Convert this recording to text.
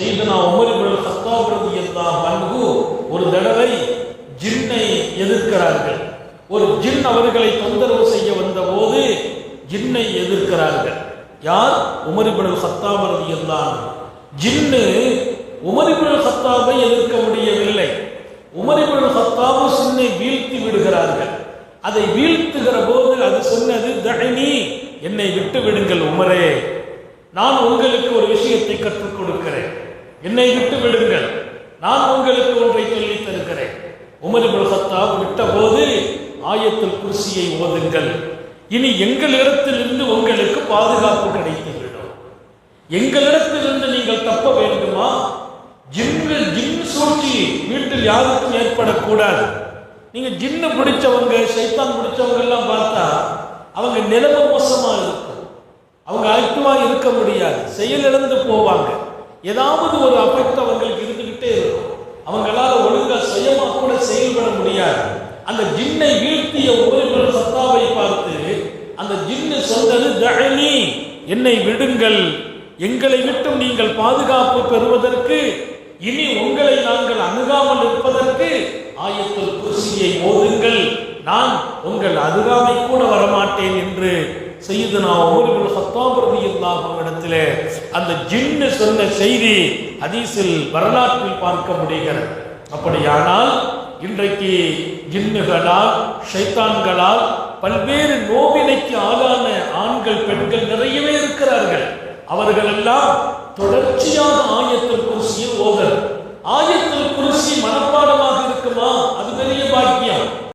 செய்தனா உமரிபுல் சத்தாபிரதி எல்லாம் அன்பு ஒரு தடவை ஜின்னை எதிர்க்கிறார்கள். ஒரு ஜின் அவர்களை தொந்தரவு செய்ய வந்தபோது ஜின்னை எதிர்க்கிறார்கள். யார்? உமரிபுல் சத்தாபிரதி எல்லாம் ஜின்னு உமரிபுல் சத்தாபை எதிர்க்க முடியவில்லை. உமரிபுல் சத்தாபு சின்னை வீழ்த்தி விடுகிறார்கள். அதை வீழ்த்துகிற போது அது சொன்னது தடனி என்னை விட்டு விடுங்கள் உமரே. நான் உங்களுக்கு ஒரு விஷயத்தை கற்றுக் கொடுக்கிறேன். என்னை விட்டு விடுங்கள். நான் உங்களுக்கு ஒன்றை சொல்லித் தருகிறேன். உமர் இப்னு விட்டபோது ஆயத்தில் குர்சியை ஓதுங்கள். இனி எங்களிடத்திலிருந்து உங்களுக்கு பாதுகாப்பு கிடைத்துவிடும். எங்களிடத்திலிருந்து நீங்கள் தப்ப வேண்டுமா? ஜின்னு ஜின் சூழ்ச்சி வீட்டில் யாருக்கும் ஏற்படக்கூடாது. நீங்க ஜின்னு பிடிச்சவங்க சைத்தான் பிடிச்சவங்க எல்லாம் பார்த்தா அவங்க நிலவு மோசமா இருக்கும். அவங்க ஆக்டிவா இருக்க முடியாது. செயலிழந்து போவாங்க. ஏதாவது ஒரு அஃபெக்ட் அவங்களுக்கு இருந்துகிட்டே இருக்கும். அவங்களால ஒழுங்கா சுயமா கூட செயல்பட முடியாது. அந்த ஜின்னை வீழ்த்திய ஒவ்வொரு சத்தாவை பார்த்து அந்த ஜின்னு சொன்னது தழனி என்னை விடுங்கள். எங்களை விட்டும் நீங்கள் பாதுகாப்பு பெறுவதற்கு இனி உங்களை நாங்கள் அணுகாமல் இருப்பதற்கு ஆயத்தில் குருசியை ஓதுங்கள் நான் உங்கள் அருகாமை கூட வரமாட்டேன் என்று செய்து நான் ஹத்தாபிரதி அந்த ஜின்னு சொன்ன செய்தி ஹதீஸில் வரலாற்றில் பார்க்க முடிகிறது. அப்படியானால் இன்றைக்கு ஜின்னுகளால் ஷைத்தான்களால் பல்வேறு நோவினைக்கு ஆளான ஆண்கள் பெண்கள் நிறையவே இருக்கிறார்கள். அவர்களெல்லாம் தொடர்ச்சியாக ஆயத்தில்